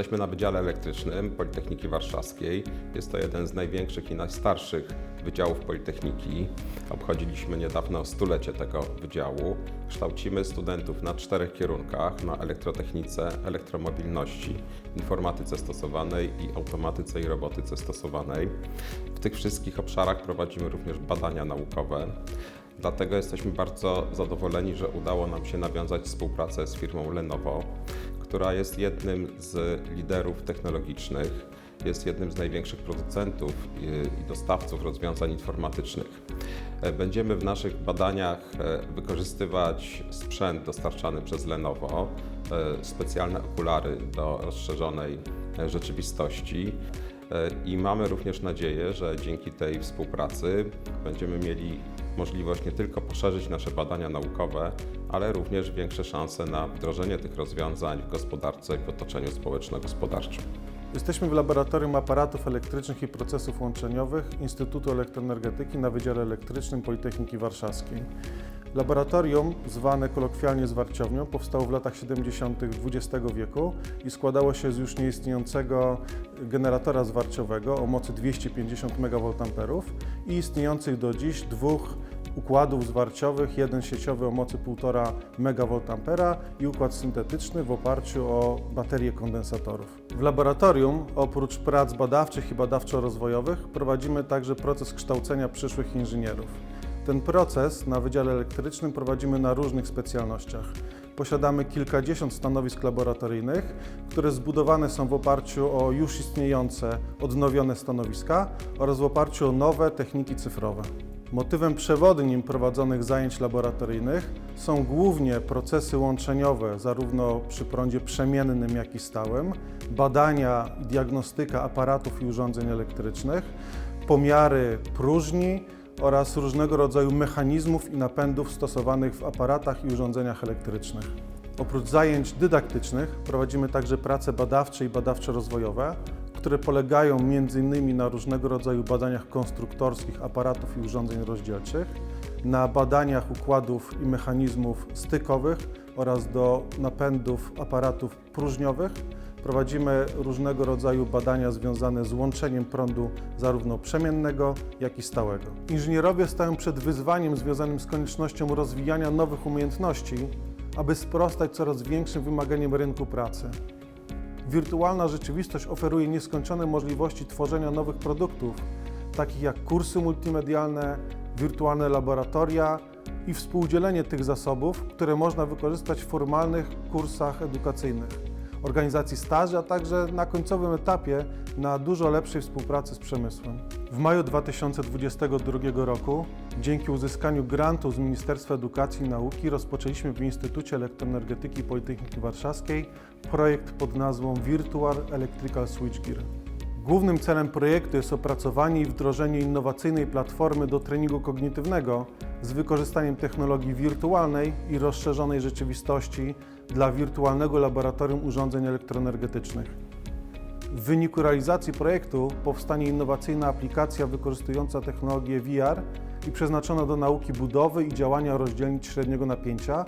Jesteśmy na Wydziale Elektrycznym Politechniki Warszawskiej. Jest to jeden z największych i najstarszych wydziałów Politechniki. Obchodziliśmy niedawno stulecie tego wydziału. Kształcimy studentów na czterech kierunkach: na elektrotechnice, elektromobilności, informatyce stosowanej i automatyce i robotyce stosowanej. W tych wszystkich obszarach prowadzimy również badania naukowe. Dlatego jesteśmy bardzo zadowoleni, że udało nam się nawiązać współpracę z firmą Lenovo, która jest jednym z liderów technologicznych, jest jednym z największych producentów i- dostawców rozwiązań informatycznych. E, Będziemy w naszych badaniach e, wykorzystywać sprzęt dostarczany przez Lenovo, e, specjalne okulary do rozszerzonej rzeczywistości. I mamy również nadzieję, że dzięki tej współpracy będziemy mieli możliwość nie tylko poszerzyć nasze badania naukowe, ale również większe szanse na wdrożenie tych rozwiązań w gospodarce i w otoczeniu społeczno-gospodarczym. Jesteśmy w Laboratorium Aparatów Elektrycznych i Procesów Łączeniowych Instytutu Elektroenergetyki na Wydziale Elektrycznym Politechniki Warszawskiej. Laboratorium, zwane kolokwialnie zwarciownią, powstało w latach 70. XX wieku i składało się z już nieistniejącego generatora zwarciowego o mocy 250 MVA i istniejących do dziś dwóch układów zwarciowych, jeden sieciowy o mocy 1,5 MVA i układ syntetyczny w oparciu o baterie kondensatorów. W laboratorium, oprócz prac badawczych i badawczo-rozwojowych, prowadzimy także proces kształcenia przyszłych inżynierów. Ten proces na Wydziale Elektrycznym prowadzimy na różnych specjalnościach. Posiadamy kilkadziesiąt stanowisk laboratoryjnych, które zbudowane są w oparciu o już istniejące, odnowione stanowiska oraz w oparciu o nowe techniki cyfrowe. Motywem przewodnim prowadzonych zajęć laboratoryjnych są głównie procesy łączeniowe, zarówno przy prądzie przemiennym, jak i stałym, badania diagnostyka aparatów i urządzeń elektrycznych, pomiary próżni oraz różnego rodzaju mechanizmów i napędów stosowanych w aparatach i urządzeniach elektrycznych. Oprócz zajęć dydaktycznych prowadzimy także prace badawcze i badawczo-rozwojowe, które polegają m.in. na różnego rodzaju badaniach konstruktorskich aparatów i urządzeń rozdzielczych, na badaniach układów i mechanizmów stykowych oraz do napędów aparatów próżniowych. Prowadzimy różnego rodzaju badania związane z łączeniem prądu zarówno przemiennego, jak i stałego. Inżynierowie stają przed wyzwaniem związanym z koniecznością rozwijania nowych umiejętności, aby sprostać coraz większym wymaganiom rynku pracy. Wirtualna rzeczywistość oferuje nieskończone możliwości tworzenia nowych produktów, takich jak kursy multimedialne, wirtualne laboratoria i współdzielenie tych zasobów, które można wykorzystać w formalnych kursach edukacyjnych, organizacji staży, a także na końcowym etapie na dużo lepszej współpracy z przemysłem. W maju 2022 roku, dzięki uzyskaniu grantu z Ministerstwa Edukacji i Nauki, rozpoczęliśmy w Instytucie Elektroenergetyki Politechniki Warszawskiej projekt pod nazwą Virtual Electrical Switchgear. Głównym celem projektu jest opracowanie i wdrożenie innowacyjnej platformy do treningu kognitywnego z wykorzystaniem technologii wirtualnej i rozszerzonej rzeczywistości dla wirtualnego laboratorium urządzeń elektroenergetycznych. W wyniku realizacji projektu powstanie innowacyjna aplikacja wykorzystująca technologię VR i przeznaczona do nauki budowy i działania rozdzielnic średniego napięcia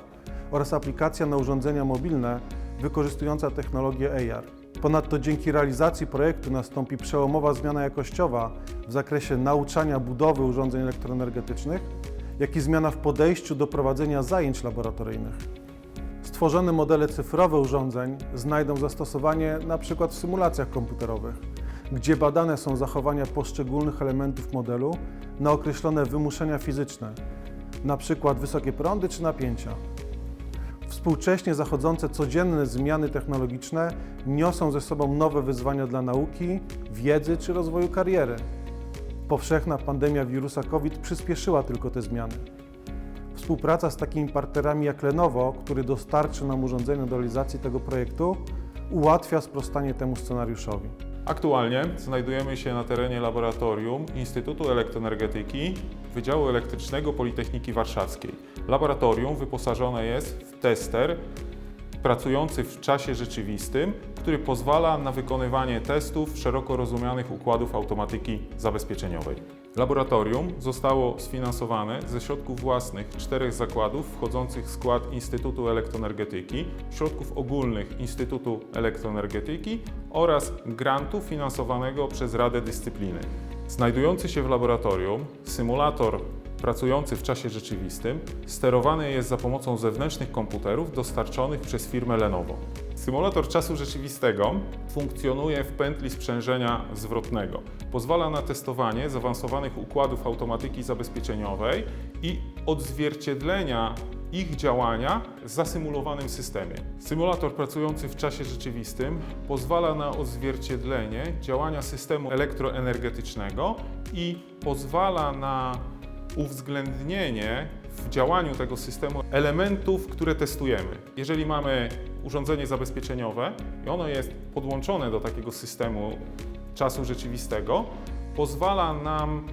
oraz aplikacja na urządzenia mobilne wykorzystująca technologię AR. Ponadto dzięki realizacji projektu nastąpi przełomowa zmiana jakościowa w zakresie nauczania budowy urządzeń elektroenergetycznych, jak i zmiana w podejściu do prowadzenia zajęć laboratoryjnych. Stworzone modele cyfrowe urządzeń znajdą zastosowanie np. w symulacjach komputerowych, gdzie badane są zachowania poszczególnych elementów modelu na określone wymuszenia fizyczne, np. wysokie prądy czy napięcia. Współcześnie zachodzące codzienne zmiany technologiczne niosą ze sobą nowe wyzwania dla nauki, wiedzy czy rozwoju kariery. Powszechna pandemia wirusa COVID przyspieszyła tylko te zmiany. Współpraca z takimi partnerami jak Lenovo, który dostarczy nam urządzenia do realizacji tego projektu, ułatwia sprostanie temu scenariuszowi. Aktualnie znajdujemy się na terenie laboratorium Instytutu Elektroenergetyki Wydziału Elektrycznego Politechniki Warszawskiej. Laboratorium wyposażone jest w tester pracujący w czasie rzeczywistym, który pozwala na wykonywanie testów szeroko rozumianych układów automatyki zabezpieczeniowej. Laboratorium zostało sfinansowane ze środków własnych czterech zakładów wchodzących w skład Instytutu Elektroenergetyki, środków ogólnych Instytutu Elektroenergetyki oraz grantu finansowanego przez Radę Dyscypliny. Znajdujący się w laboratorium symulator pracujący w czasie rzeczywistym sterowany jest za pomocą zewnętrznych komputerów dostarczonych przez firmę Lenovo. Symulator czasu rzeczywistego funkcjonuje w pętli sprzężenia zwrotnego. Pozwala na testowanie zaawansowanych układów automatyki zabezpieczeniowej i odzwierciedlenia ich działania w zasymulowanym systemie. Symulator pracujący w czasie rzeczywistym pozwala na odzwierciedlenie działania systemu elektroenergetycznego i pozwala na uwzględnienie w działaniu tego systemu elementów, które testujemy. Jeżeli mamy urządzenie zabezpieczeniowe i ono jest podłączone do takiego systemu czasu rzeczywistego, pozwala nam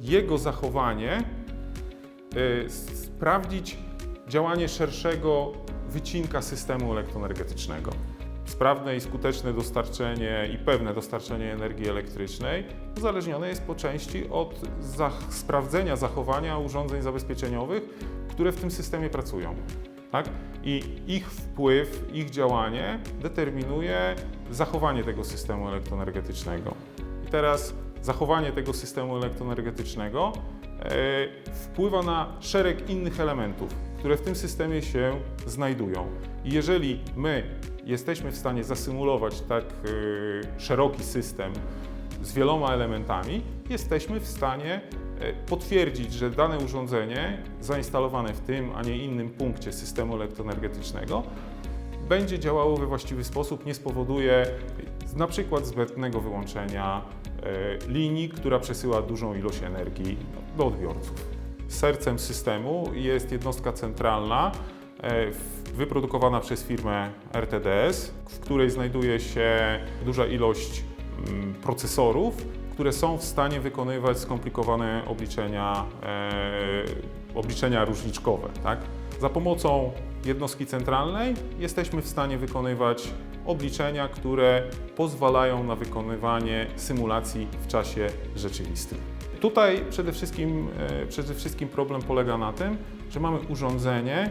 jego zachowanie y, sprawdzić działanie szerszego wycinka systemu elektroenergetycznego. Sprawne i skuteczne dostarczenie i pewne dostarczenie energii elektrycznej uzależnione jest po części od zach- sprawdzenia zachowania urządzeń zabezpieczeniowych, które w tym systemie pracują. Tak? I ich wpływ, ich działanie determinuje zachowanie tego systemu elektroenergetycznego. I teraz zachowanie tego systemu elektroenergetycznego e, wpływa na szereg innych elementów, które w tym systemie się znajdują. I jeżeli my jesteśmy w stanie zasymulować tak e, szeroki system z wieloma elementami, jesteśmy w stanie e, potwierdzić, że dane urządzenie zainstalowane w tym, a nie innym punkcie systemu elektroenergetycznego będzie działało we właściwy sposób, nie spowoduje na przykład zbędnego wyłączenia e, linii, która przesyła dużą ilość energii do odbiorców. Sercem systemu jest jednostka centralna, e, wyprodukowana przez firmę RTDS, w której znajduje się duża ilość mm, procesorów, które są w stanie wykonywać skomplikowane obliczenia, e, obliczenia różniczkowe. Tak? Za pomocą jednostki centralnej jesteśmy w stanie wykonywać obliczenia, które pozwalają na wykonywanie symulacji w czasie rzeczywistym. Tutaj przede wszystkim, e, przede wszystkim problem polega na tym, że mamy urządzenie,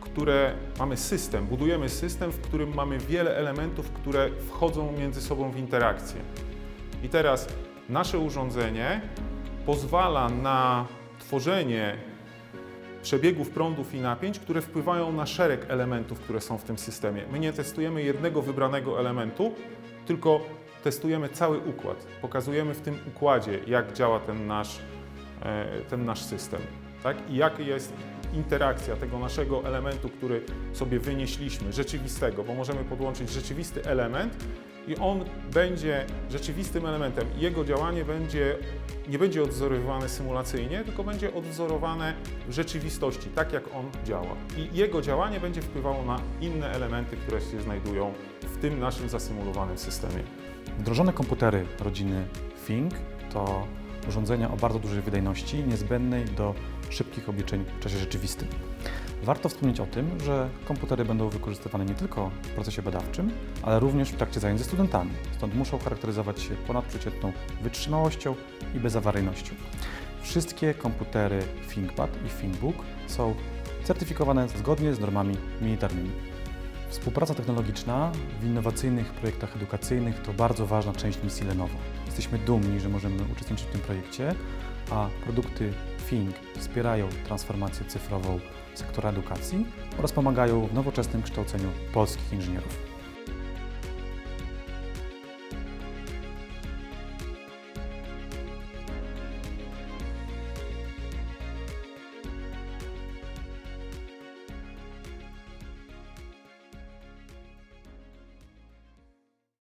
które mamy system, budujemy system, w którym mamy wiele elementów, które wchodzą między sobą w interakcję. I teraz nasze urządzenie pozwala na tworzenie przebiegów prądów i napięć, które wpływają na szereg elementów, które są w tym systemie. My nie testujemy jednego wybranego elementu, tylko testujemy cały układ. Pokazujemy w tym układzie, jak działa ten nasz, e, ten nasz system. Tak? I jaka jest interakcja tego naszego elementu, który sobie wynieśliśmy, rzeczywistego, bo możemy podłączyć rzeczywisty element i on będzie rzeczywistym elementem. Jego działanie będzie, nie będzie odwzorowywane symulacyjnie, tylko będzie odwzorowane w rzeczywistości, tak jak on działa. I jego działanie będzie wpływało na inne elementy, które się znajdują w tym naszym zasymulowanym systemie. Wdrożone komputery rodziny Think to urządzenia o bardzo dużej wydajności, niezbędnej do szybkich obliczeń w czasie rzeczywistym. Warto wspomnieć o tym, że komputery będą wykorzystywane nie tylko w procesie badawczym, ale również w trakcie zajęć ze studentami, stąd muszą charakteryzować się ponadprzeciętną wytrzymałością i bezawaryjnością. Wszystkie komputery ThinkPad i ThinkBook są certyfikowane zgodnie z normami militarnymi. Współpraca technologiczna w innowacyjnych projektach edukacyjnych to bardzo ważna część misji Lenovo. Jesteśmy dumni, że możemy uczestniczyć w tym projekcie, a produkty Think wspierają transformację cyfrową sektora edukacji oraz pomagają w nowoczesnym kształceniu polskich inżynierów.